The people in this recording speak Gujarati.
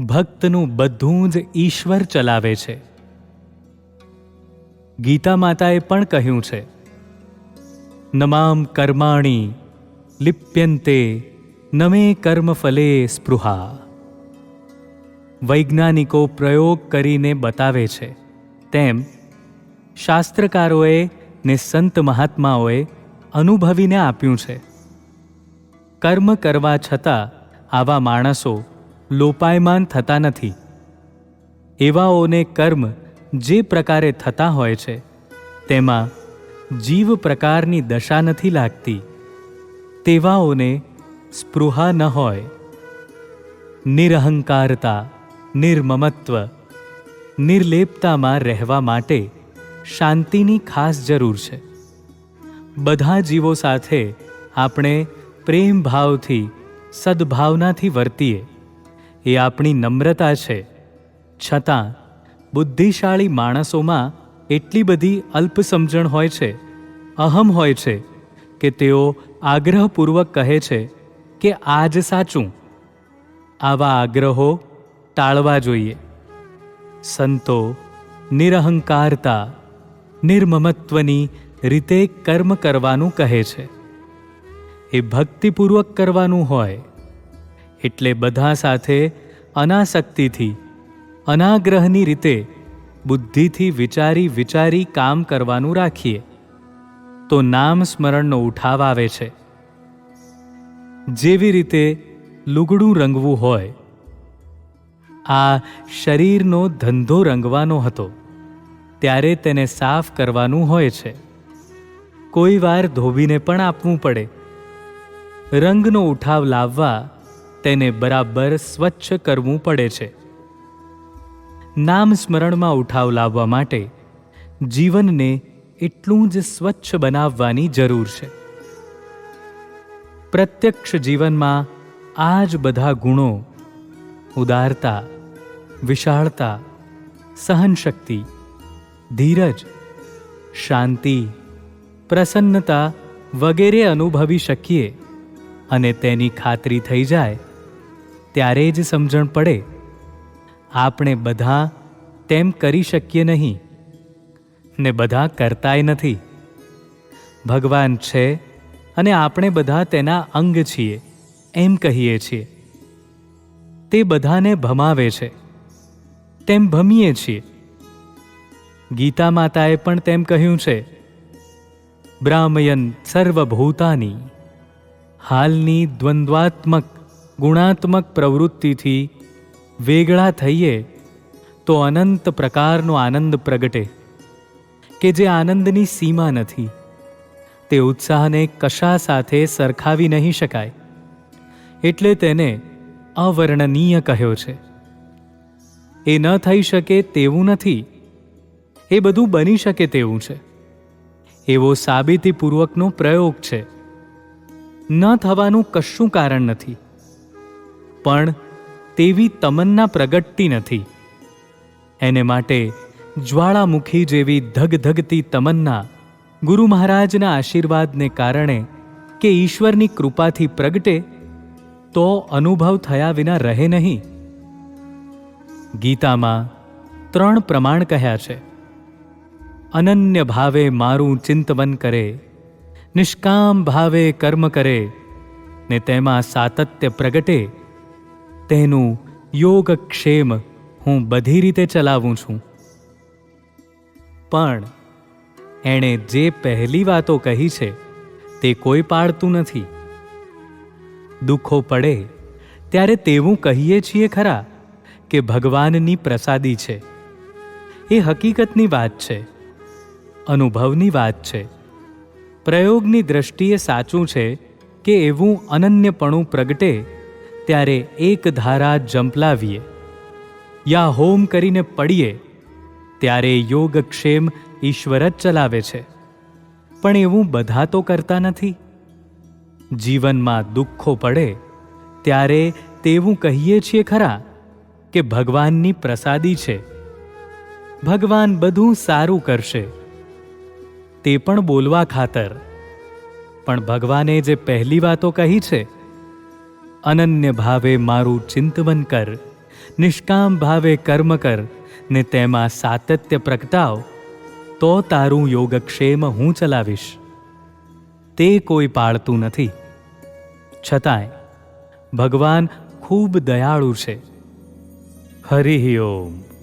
ભક્તનું બધું જ ઈશ્વર ચલાવે છે. ગીતા માતાએ પણ કહ્યું છે, નમામ કર્માણી લિપ્યંતે, નમે કર્મફલે સ્પૃહા. વૈજ્ઞાનિકો પ્રયોગ કરીને બતાવે છે, તેમ શાસ્ત્રકારોએ ને સંત મહાત્માઓએ અનુભવીને આપ્યું છે. કર્મ કરવા છતાં આવા માણસો લોપાયમાન થતા નથી. એવાઓને કર્મ જે પ્રકારે થતા હોય છે, તેમાં જીવ પ્રકારની દશા નથી લાગતી. તેવાઓને સ્પૃહા ન હોય. નિરહંકારતા, નિર્મમત્વ, નિર્લેપતામાં રહેવા માટે શાંતિની ખાસ જરૂર છે. બધા જીવો સાથે આપણે પ્રેમ ભાવથી સદભાવનાથી વર્તીએ. એ આપણી નમ્રતા છે. છતાં, બુદ્ધિશાળી માણસોમાં એટલી બધી અલ્પ સમજણ હોય છે, અહમ હોય છે, કે તેઓ આગ્રહપૂર્વક કહે છે કે આ જ સાચું. આવા આગ્રહો ટાળવા જોઈએ. સંતો, નિરહંકારતા, નિર્મમત્વની રીતે કર્મ કરવાનું કહે છે. એ ભક્તિપૂર્વક કરવાનું હોય, એટલે બધા સાથે અનાસક્તિથી, અનાગ્રહની રીતે બુદ્ધિથી વિચારી વિચારી કામ કરવાનું રાખીએ. તો નામ સ્મરણનો ઉઠાવ આવે છે. જેવી રીતે લુગડું રંગવું હોય, આ શરીરનો ધંધો રંગવાનો હતો, ત્યારે તેને સાફ કરવાનું હોય છે. કોઈ વાર ધોબીને પણ આપવું પડે. રંગનો ઉઠાવ લાવવા તેને બરાબર સ્વચ્છ કરવું પડે છે. નામ સ્મરણમાં ઉઠાવ લાવવા માટે જીવનને એટલું જ સ્વચ્છ બનાવવાની જરૂર છે. પ્રત્યક્ષ જીવનમાં આ જ બધા ગુણો ઉદારતા, વિશાળતા, સહનશક્તિ, ધીરજ, શાંતિ, પ્રસન્નતા વગેરે અનુભવી શકીએ અને તેની ખાતરી થઈ જાય ત્યારે જ સમજણ પડે. આપણે બધા તેમ કરી શકીએ નહીં. ને બધા કરતાય નથી. ભગવાન છે અને આપણે બધા તેના અંગ છીએ, એમ કહીએ છીએ. તે બધાને ભમાવે છે. તેમ ભમીએ છીએ. ગીતા માતાએ પણ તેમ કહ્યું છે. બ્રાહ્મયન સર્વભૂતાની, હાલની દ્વંદ્વાત્મક ગુણાત્મક પ્રવૃત્તિથી વેગળા થઈએ તો અનંત પ્રકારનો આનંદ પ્રગટે, કે જે આનંદની સીમા નથી. તે ઉત્સાહને કશા સાથે સરખાવી નહીં શકાય. એટલે તેને અવર્ણનીય કહ્યો છે. એ ન થઈ શકે તેવું નથી. એ બધું બની શકે તેવું છે. એવો સાબિતીપૂર્વકનો પ્રયોગ છે. ન થવાનું કશું કારણ નથી. પણ તેવી તમન્ના પ્રગટતી નથી. એને માટે જ્વાળામુખી જેવી ધગધગતી તમન્ના ગુરુ મહારાજના આશીર્વાદને કારણે કે ઈશ્વરની કૃપાથી પ્રગટે, તો અનુભવ થયા વિના રહે નહીં. ગીતામાં ત્રણ પ્રમાણ કહ્યા છે. અનન્ય ભાવે મારું ચિંતવન કરે, નિષ્કામ ભાવે કર્મ કરે, ને તેમાં સાતત્ય પ્રગટે તેનું યોગક્ષેમ હું બધી રીતે ચલાવું છું. પણ એણે જે પહેલી વાતો કહી છે તે કોઈ પાડતું નથી. દુઃખો પડે ત્યારે તેવું કહીએ છીએ ખરા કે ભગવાનની પ્રસાદી છે. એ હકીકતની વાત છે, અનુભવની વાત છે. પ્રયોગની દ્રષ્ટિએ સાચું છે કે એવું અનન્યપણું પ્રગટે ત્યારે એક ધારા જંપલાવીએ. યા હોમ કરીને પડીએ, ત્યારે યોગક્ષેમ ઈશ્વર જ ચલાવે છે. પણ એવું બધા તો કરતા નથી. જીવનમાં દુઃખો પડે, ત્યારે તેવું કહીએ છીએ ખરા કે ભગવાનની પ્રસાદી છે. ભગવાન બધું સારું કરશે. તે પણ બોલવા ખાતર. પણ ભગવાને જે પહેલી વાતો કહી છે અનન્ય ભાવે મારું ચિંતવન કર, નિષ્કામ ભાવે કર્મ કર, ને તેમાં સાતત્ય પ્રગટાવ, તો તારું યોગક્ષેમ હું ચલાવીશ. તે કોઈ પાળતું નથી. છતાંય, ભગવાન ખૂબ દયાળુ છે. હરિ ઓમ.